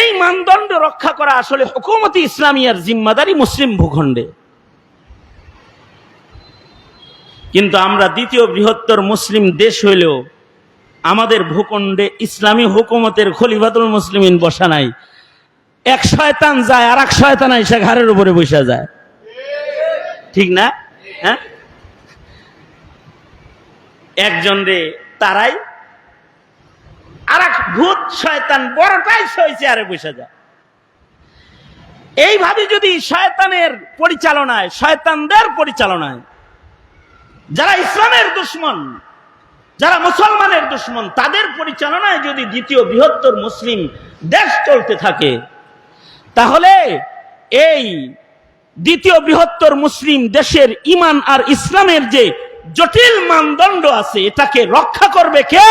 এই মানদণ্ড রক্ষা করা আসলে হুকুমতি ইসলামিয়ার জিম্মাদারি মুসলিম ভূখণ্ডে। কিন্তু আমরা দ্বিতীয় বৃহত্তর মুসলিম দেশ হইলেও আমাদের ভূখণ্ডে ইসলামী হুকুমতের খলিফাতুল মুসলিমিন বসা নাই। এক শয়তান যায় আর এক শয়তান এসে ঘাড়ের উপরে বসা যায়। ঠিক না? হ্যাঁ? একজন রে তারাই আর এক ভূত শয়তান বড়টাই সইছে আরে বসে যায় এইভাবে যদি শয়তানের পরিচালনায়, শয়তানদের পরিচালনায়, যারা ইসলামের দুশ্মন, যারা মুসলমানের দুশ্মন, তাদের পরিচালনায় যদি দ্বিতীয় বৃহত্তর মুসলিম দেশ চলতে থাকে, তাহলে এই দ্বিতীয় বৃহত্তর মুসলিম দেশের ইমান আর ইসলামের যে জটিল মানদণ্ড আছে, এটাকে রক্ষা করবে কে?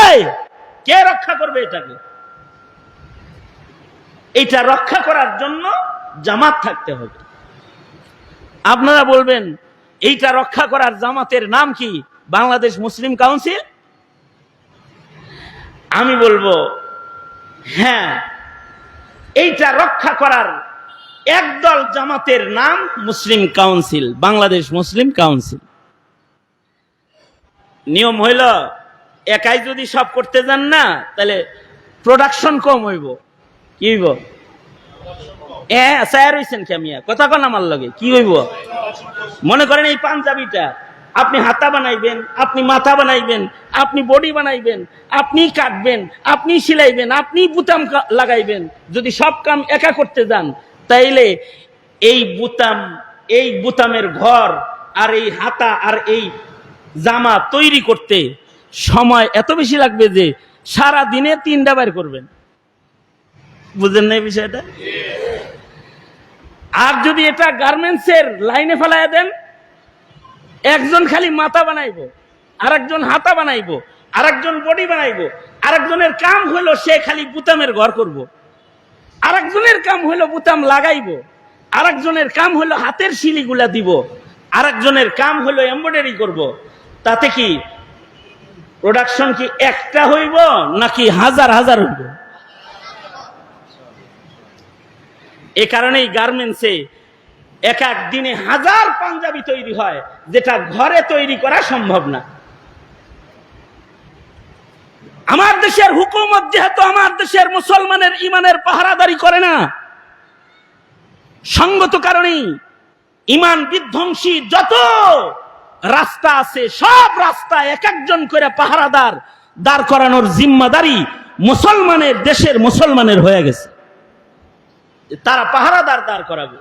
কে রক্ষা করবে এটাকে? এটা রক্ষা করার জন্য জামাত থাকতে হবে। আপনারা বলবেন, এইটা রক্ষা করার জামাতের নাম কি? Bangladesh Muslim council? আমি বলব হ্যাঁ এইটা রক্ষা করার একদল জামাতের নাম Muslim council, Bangladesh Muslim council. নিয়ম হইল একাই যদি সব করতে যান না, তাহলে প্রোডাকশন কম হইব। কি হইব? এ, স্যার হইছেন কেমিয়া কথা কন আমার লগে, কি হইব? মনে করেন এই পাঞ্জাবিটা, আপনি হাতা বানাইবেন, আপনি মাথা বানাইবেন, আপনি বডি বানাইবেন, আপনি কাটবেন, আপনি সিলাইবেন, আপনি বুতাম লাগাইবেন। যদি সব কাম একা করতে যান, তাইলে এই বুতাম, এই বুতামের ঘর আর এই হাতা আর এই জামা তৈরি করতে সময় এত বেশি লাগবে যে সারা দিনে তিনটা বার করবেন বুঝেন না এই বিষয়টা আর যদি এটা গার্মেন্টসের লাইনে ফেলায় দেন, একজন খালি মাথা বানাইবো, আরেকজন হাতা বানাইবো, আরেকজন বডি বানাইবো, আরেকজনের কাম হলো সে খালি বুতামের ঘর করব। আরেকজনের কাম হলো বুতাম লাগাইবো, আরেকজনের কাম হলো হাতের শিলিগুলা দিব, আরেকজনের কাম হলো এমব্রয়ডারি করব। তাতে কি প্রোডাকশন কি একটা হইব নাকি হাজার হাজার হইব? এ কারণেই গার্মেন্টসে এক এক দিনে হাজার পাঞ্জাবি তৈরি হয়, যেটা ঘরে তৈরি করা সম্ভব না। আমার দেশের হুকুমত যেহেতু আমার দেশের মুসলমানের ইমানের পাহারাদারি করে না, সঙ্গত কারণেই ইমান বিধ্বংসী যত রাস্তা আছে, সব রাস্তা এক একজন করে পাহারাদার দাঁড় করানোর জিম্মাদারি মুসলমানের দেশের মুসলমানের হয়ে গেছে। তারা পাহারাদার দাঁড় করাবে।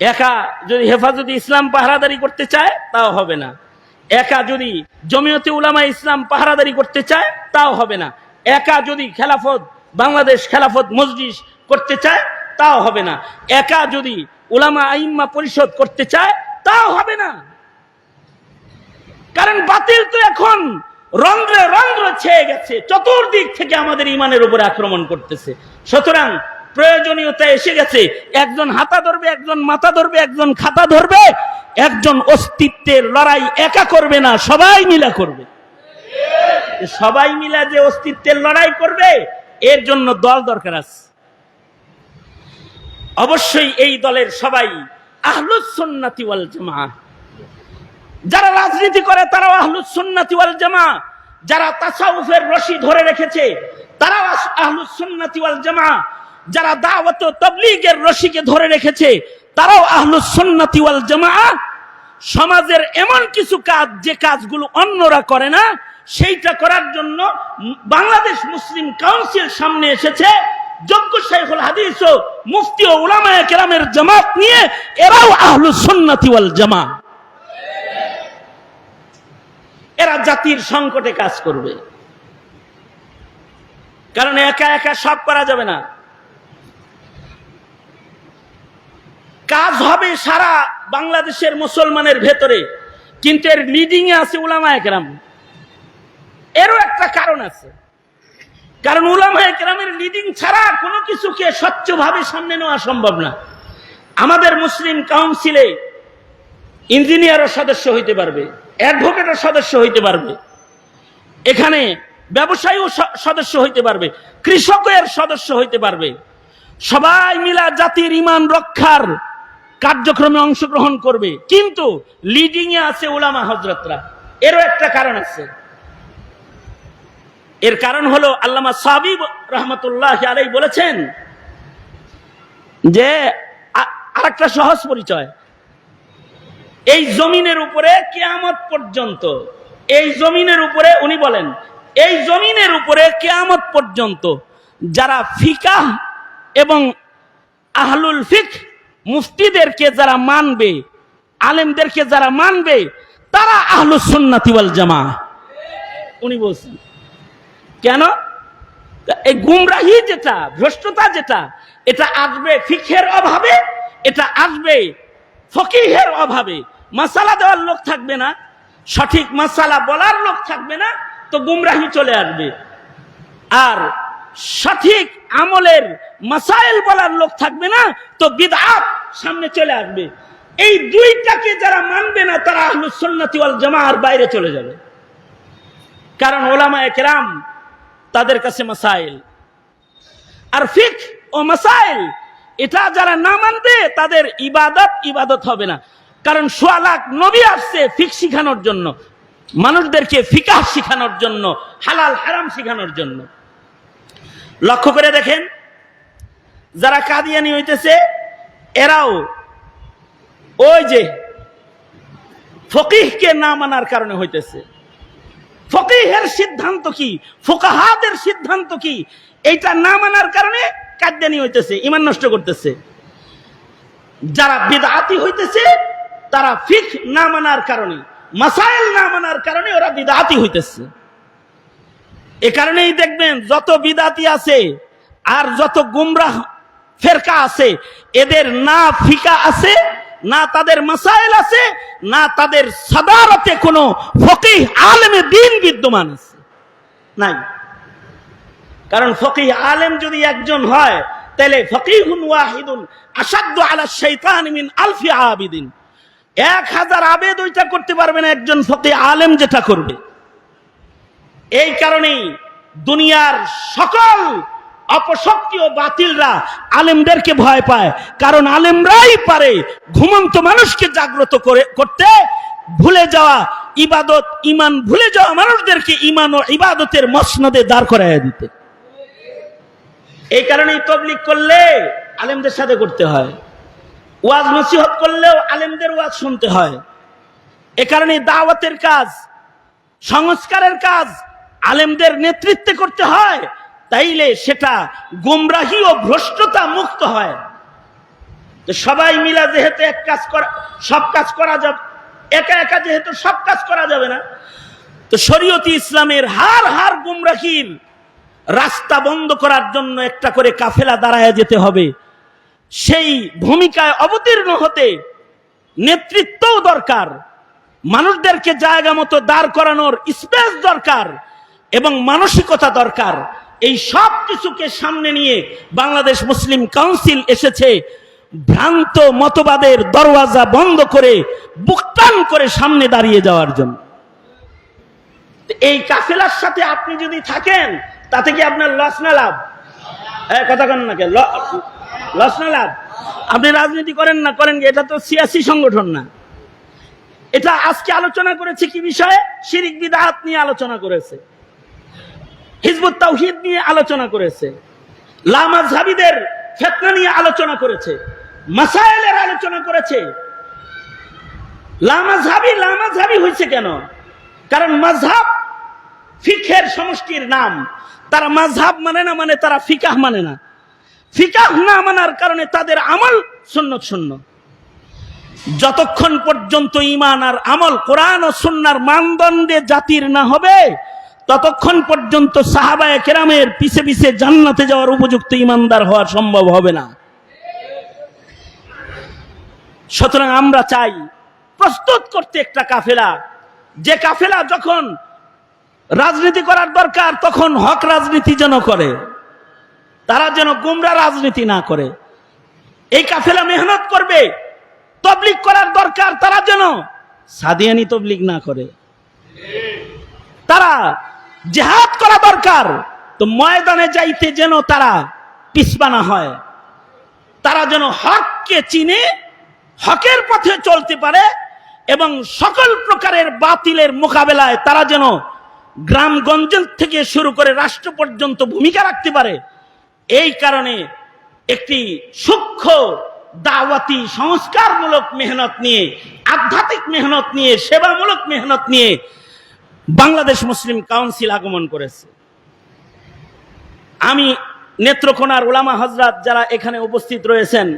একা যদি হেফাজতে ইসলাম পাহারাদারি করতে চায়, তাও হবে না। একা যদি জমিয়তে উলামা ইসলাম পাহারাদারি করতে চায়, তাও হবে না। একা যদি খেলাফত, বাংলাদেশ খেলাফত মসজিদ করতে চায়, তাও হবে না। একা যদি উলামা আইম্মা পরিষদ করতে চায়, তাও হবে না। কারণ বাতিল তো এখন রন্ধ্রে রন্ধ্র ছেয়ে গেছে, চতুর্দিক থেকে আমাদের ইমানের উপরে আক্রমণ করতেছে। সুতরাং প্রয়োজনীয়তা এসে গেছে, একজন হাতা ধরবে, একজন মাথা ধরবে, একজন খাতা ধরবে, একজন অস্তিত্বের লড়াই একা করবে না, সবাই মিলা করবে। সবাই মিলা যে অস্তিত্বের লড়াই করবে, এর জন্য দল দরকার আছে। অবশ্যই এই দলের সবাই আহলুস সুন্নাতি ওয়াল জামাআহ যারা রাজনীতি করে, তারাও আহলুস সুন্নাতি ওয়াল জামা। যারা তাসাউফের রশি ধরে রেখেছে, তারাও আস- আহলুস সুন্নাতি ওয়াল জামা। যারা দাওয়াত তাবলীগের রশিকে ধরে রেখেছে, তারাও আহলুস সুন্নাতি ওয়াল জামা। সমাজের এমন কিছু কাজ, যে কাজগুলো অন্যরা করে না, সেইটা করার জন্য বাংলাদেশ মুসলিম কাউন্সিল সামনে এসেছে। যোগ্য শেখুল হাদিস ও মুফতি ও উলামায়ে কেরামের জামাত নিয়ে, এরাও আহলুস সুন্নাতি ওয়াল জামা। এরা জাতির সংকটে কাজ করবে। কারণ একা একা সব করা যাবে না। কাজ হবে সারা বাংলাদেশের মুসলমানের ভেতরে, কিন্তু এর লিডিং এ আছে উলামা একরাম। এরও একটা কারণ আছে। কারণ উলামা একরামের লিডিং ছাড়া কোনো কিছুকে স্বচ্ছভাবে সামনে নেওয়া সম্ভব না। আমাদের মুসলিম কাউন্সিলে ইঞ্জিনিয়ারও সদস্য হইতে পারবে। অ্যাডভোকেটও সদস্য হইতে পারবে। এখানে ব্যবসায়ীও সদস্য হইতে পারবে, কৃষকের সদস্য হইতে পারবে। সবাই মিলা জাতির ইমান রক্ষার কার্যক্রমে অংশগ্রহণ করবে। কিন্তু লিডিং এ আছে ওলামা হজরতরা এরও একটা কারণ আছে। এর কারণ হলো আল্লামা সাবিব রহমতুল্লাহ আলাই বলেছেন যে আরেকটা সহজ পরিচয়। এই জমিনের উপরে কেয়ামত পর্যন্ত, এই জমিনের উপরে উনি বলেন, এই জমিনের উপরে কেয়ামত পর্যন্ত যারা ফিকাহ এবং আহলুল ফিক মুফতিদেরকে যারা মানবে, আলেমদেরকে যারা মানবে, তারা আহলুস সুন্নাতি ওয়াল জামা উনি বলছেন, কেন? এই গুমরাহি যেটা, ভ্রষ্টতা যেটা, এটা আসবে ফিখের অভাবে, এটা আসবে ফকিহের অভাবে। মাসালা দেওয়ার লোক থাকবে না। সঠিক মাসালা বলার লোক থাকবে না, তো গুমরাহি চলে আসবে। আর সঠিক আমলের মাসাইল বলার লোক থাকবে না, তো বিদআত সামনে চলে আসবে। এই দুইটাকে যারা মানবে না, তারা আহলুস সুন্নাতি ওয়াল জামাআর বাইরে চলে যাবে। কারণ ওলামায়ে কেরাম তাদের কাছে মাসাইল। আর ফিক ও মাসাইল, এটা যারা না মানবে, তাদের ইবাদত ইবাদত হবে না। কারণ সোয়ালাক নবী আসছে ফিক শিখানোর জন্য। মানুষদেরকে ফিকাহ শিখানোর জন্য, হালাল, হারাম শিখানোর জন্য। লক্ষ্য করে দেখেন, যারা কাদিয়ানি হইতেছে, এরাও ওই যে ফকিহকে না মানার কারণে হইতেছে। ফকিহের সিদ্ধান্ত কি? ফোকাহাদের সিদ্ধান্ত কি? এইটা না মানার কারণে কাদ্যানি হইতেছে ইমান নষ্ট করতেছে। যারা বিদাতি হইতেছে তারা ফিক না মানার কারণে, মাসাইল না মানার কারণে ওরা বিদাতি হইতেছে। এ কারণেই দেখবেন যত বিদাতি আছে আর যত গুমরাহ ফেরকা আছে, এদের না ফিকা আছে, না তাদের মাসাইল আছে, না তাদের সাদারতে কোনো ফকিহ আলেমে দিন বিদ্যমান আছে। নাই। কারণ ফকিহ আলেম যদি একজন হয়, তাহলে ফকিহুন ওয়াহিদুন আসাদ্দ আলা শাইতান মিন আলফি আবিদিন। এক হাজার আবেদ ওইটা করতে পারবে না একজন ফকিহ আলেম যেটা করবে। এই কারণেই দুনিয়ার সকল অপশক্তি ও বাতিলরা আলেমদেরকে ভয় পায়। কারণ আলেমরাই পারে ঘুমন্ত মানুষকে জাগ্রত করে, করতে। ভুলে যাওয়া ইবাদত ইমান ভুলে যাওয়া মানুষদেরকে ইমান ও ইবাদতের মসনদে দাঁড় করাইয়া দিতে। এই কারণেই তবলিক করলে আলেমদের সাথে করতে হয়। ওয়াজ নসিহত করলেও আলেমদের ওয়াজ শুনতে হয়। এ কারণে দাওয়াতের কাজ, সংস্কারের কাজ আলেমদের নেতৃত্বে করতে হয়। তাইলে সেটা গুমরাহি ও ভ্রষ্টতা মুক্ত হয়। সবাই মিলা যেহেতু এক কাজ করা, সব কাজ করা যাবে, একা একা যেহেতু সব কাজ করা যাবে না, তো শরীয়তি ইসলামের হার হার গুমরাহির রাস্তা বন্ধ করার জন্য একটা করে কাফেলা দাঁড়ায় যেতে হবে। সেই ভূমিকায় অবতীর্ণ হতে নেতৃত্বও দরকার। মানুষদেরকে জায়গা মতো দাঁড় করানোর স্পেস দরকার এবং মানসিকতা দরকার। এই সব কিছুকে সামনে নিয়ে বাংলাদেশ মুসলিম কাউন্সিল এসেছে। ভ্রান্ত মতবাদের দরওয়াজা বন্ধ করে, বুকটান করে সামনে দাঁড়িয়ে যাওয়ার জন্য। এই কাফেলার সাথে আপনি যদি থাকেন, তাতে কি আপনার লস না লাভ? কথা কন না লস আপনি রাজনীতি করেন না, করেন এটা তো সিয়াসি সংগঠন না। এটা আজকে আলোচনা করেছে কি বিষয়ে? শিরিক বিদাহাত নিয়ে আলোচনা করেছে। হিজবুত তাওহিদ নিয়ে আলোচনা করেছে। লামা ঝাবিদের ফেতনা নিয়ে আলোচনা করেছে। মাসাইলের আলোচনা করেছে। লামা ঝাবি লামা ঝাবি হয়েছে কেন? কারণ মাঝহাব ফিখের সমষ্টির নাম। তারা মাঝহাব মানে না মানে তারা ফিকাহ মানে না। ফিকাহ না মানার কারণে তাদের আমল শূন্য শূন্য। যতক্ষণ পর্যন্ত ইমান আর আমল কোরআন ও সুন্নার মানদণ্ডে জাতির না হবে, ততক্ষণ পর্যন্ত সাহাবায়ে কেরামের পিছে পিছে জান্নাতে যাওয়ার উপযুক্ত ইমানদার হওয়া সম্ভব হবে না। সুতরাং আমরা চাই, প্রস্তুত করতে একটা কাফেলা। যে কাফেলা যখন রাজনীতি করার দরকার, তখন হক রাজনীতি যেন করে। তারা যেন গুমরা রাজনীতি না করে। এই কাফেলা মেহনত করবে তবলিক করার দরকার, তারা যেন সাদিয়ানি তবলিক না করে। তারা জেহাদ করা দরকার, তো ময়দানে যাইতে যেন তারা পিসবানা হয়। তারা যেন হককে চিনে, হকের পথে চলতে পারে এবং সকল প্রকারের বাতিলের মোকাবেলায় তারা যেন গ্রাম গ্রামগঞ্জ থেকে শুরু করে রাষ্ট্র পর্যন্ত ভূমিকা রাখতে পারে। এই কারণে একটি সূক্ষ্ম দাওয়াতি সংস্কারমূলক মেহনত নিয়ে, আধ্যাত্মিক মেহনত নিয়ে, সেবামূলক মেহনত নিয়ে বাংলাদেশ মুসলিম কাউন্সিল আগমন করেছে। আমি নেত্রকোনার ওলামা হজরত যারা এখানে উপস্থিত রয়েছেন,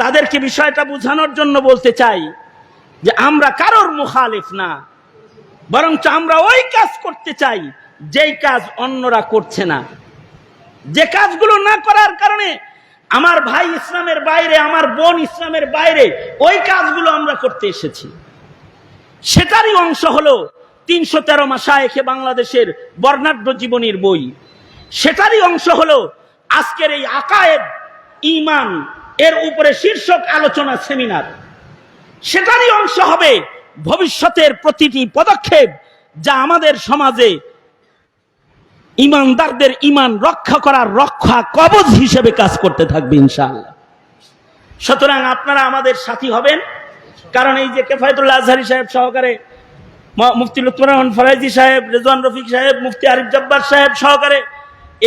তাদেরকে বিষয়টা বোঝানোর জন্য বলতে চাই যে আমরা কারোর মুখালিফ না, বরঞ্চ আমরা ওই কাজ করতে চাই, যেই কাজ অন্যরা করছে না। যে কাজগুলো না করার কারণে আমার ভাই ইসলামের বাইরে, আমার বোন ইসলামের বাইরে, ওই কাজগুলো আমরা করতে এসেছি। সেটারই অংশ হলো তিনশো তেরো মাসায়েখে বাংলাদেশের বর্ণাঢ্য জীবনীর বই। সেটারই অংশ হলো আজকের এই আকায়েদ ইমান এর উপরে শীর্ষক আলোচনা সেমিনার। সেটারই অংশ হবে ভবিষ্যতের প্রতিটি পদক্ষেপ যা আমাদের সমাজে ইমানদারদের ইমান রক্ষা করার রক্ষা কবচ হিসেবে কাজ করতে থাকবে, ইনশাআল্লাহ। সুতরাং আপনারা আমাদের সাথী হবেন। কারণ এই যে কেফায়তুল্লাহ আজহারি সাহেব সহকারে মুফতি লুৎফর রহমান ফরাইজি সাহেব, রেজওয়ান রফিক সাহেব, মুফতি আরিফ জব্বার সাহেব সহকারে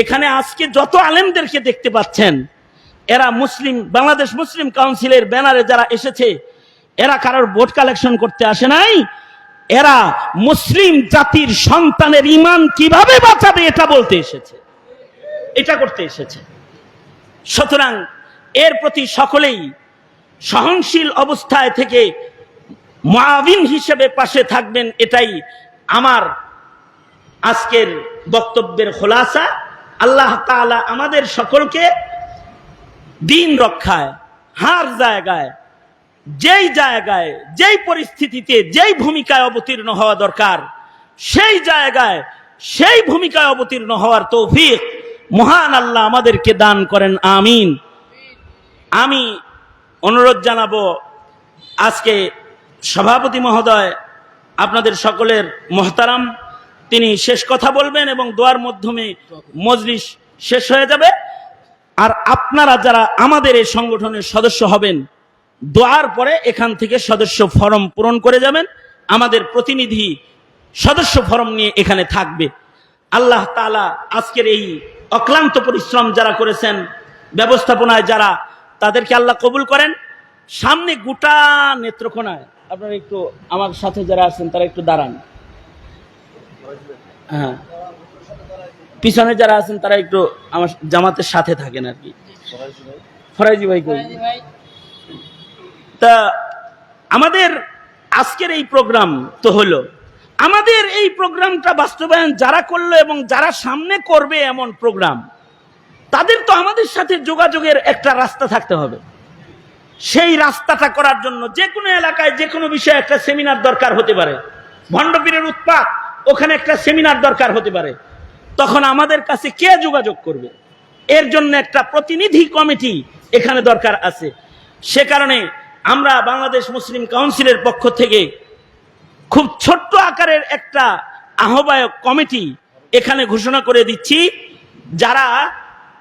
এখানে আজকে যত আলেমদেরকে দেখতে পাচ্ছেন, এরা মুসলিম, বাংলাদেশ মুসলিম কাউন্সিলের ব্যানারে যারা এসেছে, এরা কারোর ভোট কালেকশন করতে আসে নাই এরা মুসলিম জাতির সন্তানের ইমান কীভাবে বাঁচাবে এটা বলতে এসেছে। এটা করতে এসেছে। সুতরাং এর প্রতি সকলেই সহনশীল অবস্থায় থেকে মাবিন হিসেবে পাশে থাকবেন, এটাই আমার আজকের বক্তব্যের খোলাসা। আল্লাহ তাআলা আমাদের সকলকে দিন রক্ষায়, হার জায়গায় যেই জায়গায়, যেই পরিস্থিতিতে, যেই ভূমিকায় অবতীর্ণ হওয়া দরকার, সেই জায়গায়, সেই ভূমিকায় অবতীর্ণ হওয়ার তৌফিক মহান আল্লাহ আমাদেরকে দান করেন, আমিন। আমি অনুরোধ জানাব, আজকে সভাপতি মহোদয়, আপনাদের সকলের মহতারাম, তিনি শেষ কথা বলবেন এবং দোয়ার মাধ্যমে মজলিস শেষ হয়ে যাবে। আর আপনারা যারা আমাদের এই সংগঠনের সদস্য হবেন দোয়ার পরে এখান থেকে সদস্য ফরম পূরণ করে যাবেন। আমাদের প্রতিনিধি সদস্য ফরম নিয়ে এখানে থাকবে। আল্লাহ তাআলা আজকের এই অক্লান্ত পরিশ্রম যারা করেছেন, ব্যবস্থাপনায় যারা, তাদেরকে আল্লাহ কবুল করেন। সামনে গোটা নেত্রকোনায় আপনারা একটু আমার সাথে যারা আছেন, তারা একটু দাঁড়ান। হ্যাঁ। পিছনে যারা আছেন, তারা একটু আমার জামাতের সাথে থাকেন আর কি। ফরাইজি ভাই কই? তা আমাদের আজকের এই প্রোগ্রাম তো হলো। আমাদের এই প্রোগ্রামটা বাস্তবায়ন যারা করল এবং যারা সামনে করবে এমন প্রোগ্রাম, তাদের তো আমাদের সাথে যোগাযোগের একটা রাস্তা থাকতে হবে। সেই রাস্তাটা করার জন্য যে কোনো এলাকায়, যে কোনো বিষয়ে একটা সেমিনার দরকার হতে পারে। ভণ্ডপীরের উৎপাত, ওখানে একটা সেমিনার দরকার হতে পারে। তখন আমাদের কাছে কে যোগাযোগ করবে? এর জন্য একটা প্রতিনিধি কমিটি এখানে দরকার আছে। সে কারণে আমরা বাংলাদেশ মুসলিম কাউন্সিলের পক্ষ থেকে খুব ছোট্ট আকারের একটা আহ্বায়ক কমিটি এখানে ঘোষণা করে দিচ্ছি, যারা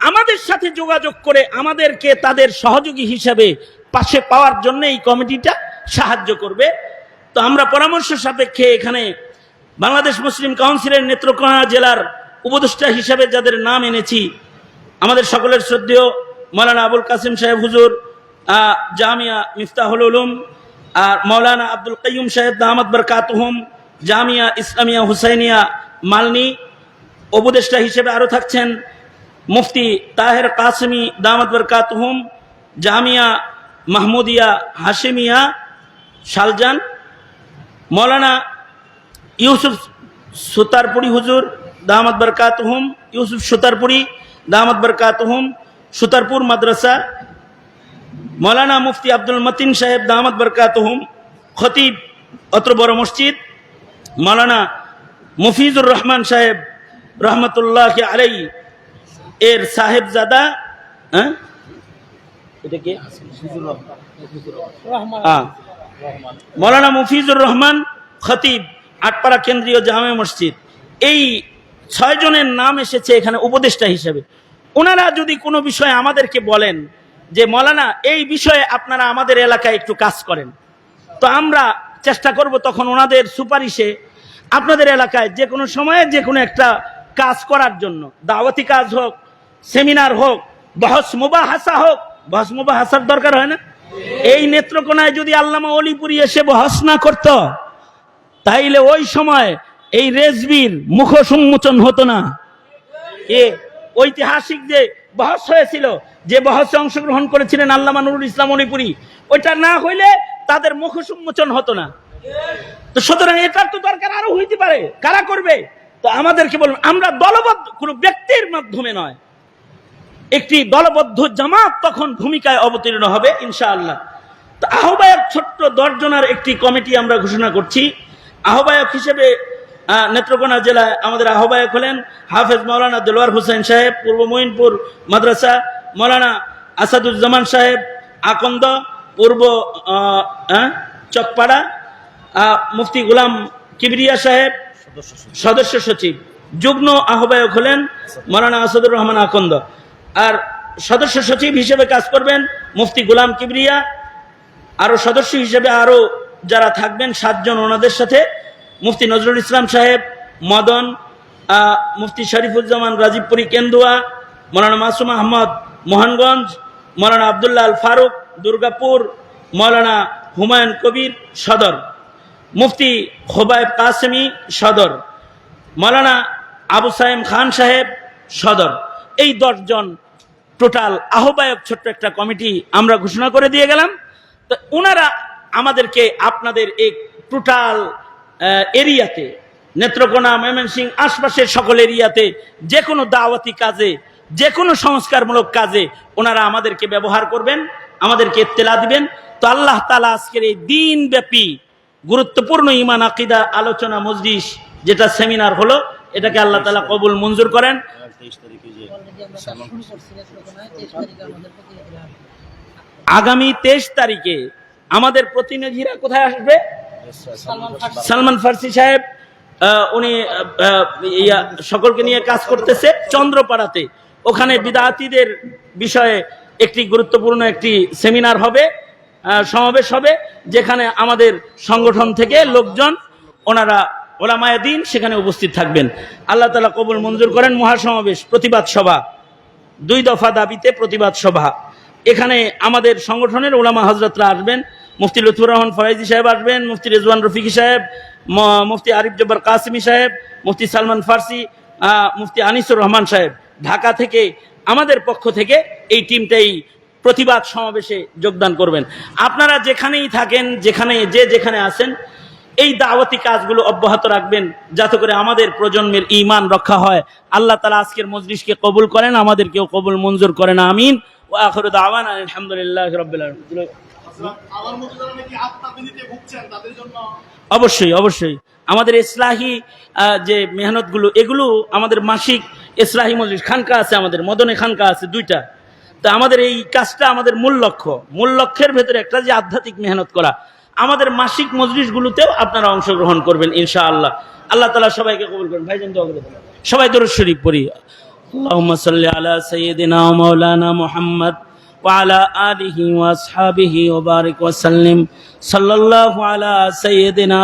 আমাদের সাথে যোগাযোগ করে আমাদেরকে তাদের সহযোগী হিসাবে পাশে পাওয়ার জন্য এই কমিটিটা সাহায্য করবে। তো আমরা পরামর্শ সাপেক্ষে এখানে বাংলাদেশ মুসলিম কাউন্সিলের নেত্রকোনা জেলার উপদেষ্টা হিসাবে যাদের নাম এনেছি, আমাদের সকলের শ্রদ্ধেয় মৌলানা আবুল কাসিম সাহেব হুজুর জামিয়া মিফতাহুল উলুম আর মৌলানা আব্দুল কাইয়ুম সাহেব দাহমদ বরকাতহুম, জামিয়া ইসলামিয়া হুসাইনিয়া মালনি, উপদেষ্টা হিসেবে আরও থাকছেন মুফতি তাহের কাসমি দামদ বরকাতহুম, জামিয়া মাহমুদিয়া হাশেমিয়া শালজান মৌলানা ইউসুফ সুতারপুরি হুজুর দামদ বরকাতহুম, ইউসুফ সুতারপুরি দামদ বরকাতহুম, সুতারপুর মাদ্রাসা মৌলানা মুফতি আব্দুল মতিন সাহেব দামদ বরকাতহুম খতিব অত্র বড় মসজিদ। মৌলানা মুফিজুর রহমান সাহেব রহমতুল্লাহ আলাই এর সাহেবজাদা হ্যাঁ? এটা কে? হ্যাঁ। মৌলানা মুফিজুর রহমান খতিব আটপাড়া কেন্দ্রীয় জামে মসজিদ। এই ছয় জনের নাম এসেছে এখানে উপদেষ্টা হিসেবে। ওনারা যদি কোনো বিষয়ে আমাদেরকে বলেন যে, মলানা, এই বিষয়ে আপনারা আমাদের এলাকায় একটু কাজ করেন। তো আমরা চেষ্টা করব তখন ওনাদের সুপারিশে আপনাদের এলাকায় যে কোনো সময়ে যে কোনো একটা কাজ করার জন্য। দাওয়াতি কাজ হোক, সেমিনার হোক, বহস মুবাহাসা হোক, বহস মুবাহাসার দরকার হয় না? এই নেত্রকোনায় যদি আল্লামা অলিপুরি এসে বহস না করত, তাইলে ওই সময় এই রেজবির মুখ সম্মোচন হতো না। এ ঐতিহাসিক যে বহস হয়েছিল যে বহসে অংশগ্রহণ করেছিলেন আল্লামা নুরুল ইসলাম মণিপুরি ওইটা না হইলে তাদের মুখ সম্মোচন হতো না। তো সুতরাং এটার তো দরকার আরও হইতে পারে। কারা করবে? তো আমাদেরকে বলুন, আমরা দলবদ্ধ, কোনো ব্যক্তির মাধ্যমে নয়। একটি দলবদ্ধ জামাত তখন ভূমিকায় অবতীর্ণ হবে, ইনশাআল্লাহ। তো আহ্বায়ক ছোট্ট দশজনার একটি কমিটি আমরা ঘোষণা করছি। আহ্বায়ক হিসেবে নেত্রকোনা জেলায় আমাদের আহ্বায়ক হলেন হাফেজ মৌলানা দেলোয়ার হোসেন সাহেব, পূর্ব মঈনপুর মাদ্রাসা মৌলানা আসাদুজ্জামান সাহেব আকন্দ, পূর্ব চকপাড়া মুফতি গুলাম কিবরিয়া সাহেব, সদস্য সচিব। যুগ্ম আহ্বায়ক হলেন মৌলানা আসাদুর রহমান আকন্দ। আর সদস্য সচিব হিসেবে কাজ করবেন মুফতি গুলাম কিবরিয়া। আরও সদস্য হিসেবে আরও যারা থাকবেন, সাতজন ওনাদের সাথে। মুফতি নজরুল ইসলাম সাহেব, মদন মুফতি শরীফুজ্জামান রাজীবপুরি কেন্দুয়া মৌলানা মাসুম আহমদ মোহনগঞ্জ, মৌলানা আবদুল্লাহ আল ফারুক দুর্গাপুর, মৌলানা হুমায়ুন কবির সদর, মুফতি খোবায়েব কাসেমি সদর, মৌলানা আবু সাইম খান সাহেব সদর। এই দশজন টোটাল আহ্বায়ক ছোট্ট একটা কমিটি আমরা ঘোষণা করে দিয়ে গেলাম। তো ওনারা আমাদেরকে আপনাদের এই টোটাল এরিয়াতে, নেত্রকোনা ময়মনসিং আশপাশের সকল এরিয়াতে যে কোনো দাওয়াতি কাজে যে কোনো সংস্কারমূলক কাজে ওনারা আমাদেরকে ব্যবহার করবেন, আমাদেরকে এত্তেলা দিবেন। তো আল্লাহ তালা আজকের এই দিনব্যাপী গুরুত্বপূর্ণ ইমান আকিদা আলোচনা মজলিস যেটা সেমিনার হলো, এটাকে আল্লাহ তালা কবুল মঞ্জুর করেন। আগামী তেইশ তারিখে আমাদের প্রতিনিধিরা কোথায় আসবে? সালমান ফার্সি সাহেব উনি সকলকে নিয়ে কাজ করতেছে। চন্দ্রপাড়াতে ওখানে বিদাতিদের বিষয়ে একটি গুরুত্বপূর্ণ একটি সেমিনার হবে সমাবেশ হবে, যেখানে আমাদের সংগঠন থেকে লোকজন, ওনারা ওলামায় দিন সেখানে উপস্থিত থাকবেন। আল্লাহ তালা কবুল মঞ্জুর করেন। মহাসমাবেশ, প্রতিবাদ সভা, দুই দফা দাবিতে প্রতিবাদ সভা। এখানে আমাদের সংগঠনের ওলামা হজরতরা আসবেন, মুফতি লুৎফুর রহমান ফরাইজি সাহেব আসবেন, মুফতি রেজওয়ান রফিকি সাহেব মুফতি আরিফ জব্বার কাসিমি সাহেব, মুফতি সালমান ফার্সি মুফতি আনিসুর রহমান সাহেব। ঢাকা থেকে, আমাদের পক্ষ থেকে এই টিমটাই প্রতিবাদ সমাবেশে যোগদান করবেন। আপনারা যেখানেই থাকেন, যেখানে, যে যেখানে আছেন, এই দাওয়াতি কাজগুলো অব্যাহত রাখবেন যাতে করে আমাদের প্রজন্মের ইমান রক্ষা হয়। আল্লাহ তালা আজকের মজলিসকে কবুল করেন, আমাদেরকেও কবুল মঞ্জুর করেন, আমিন। ও আখর দাওয়ান আলহামদুলিল্লাহ অবশ্যই অবশ্যই। আমাদের ইসলাহী যে মেহনতগুলো, এগুলো আমাদের মাসিক ইসলাহি মজলিস খানকা আছে আমাদের মদনে খানকা আছে দুইটা তা আমাদের এই কাজটা আমাদের মূল লক্ষ্য মূল লক্ষ্যের ভেতরে একটা যে আধ্যাত্মিক মেহনত করা আমাদের মাসিক মজলিসগুলোতেও আপনারা অংশগ্রহণ করবেন ইনশাআল্লাহ আল্লাহ তালা সবাইকে কবুল করবেন ভাইজান দোয়া করে দেন। সবাই দরুদ শরীফ পড়ি اللهم صل على سيدنا ومولانا محمد وعلى آله وأصحابه وبارك وسلم صلى الله على سيدنا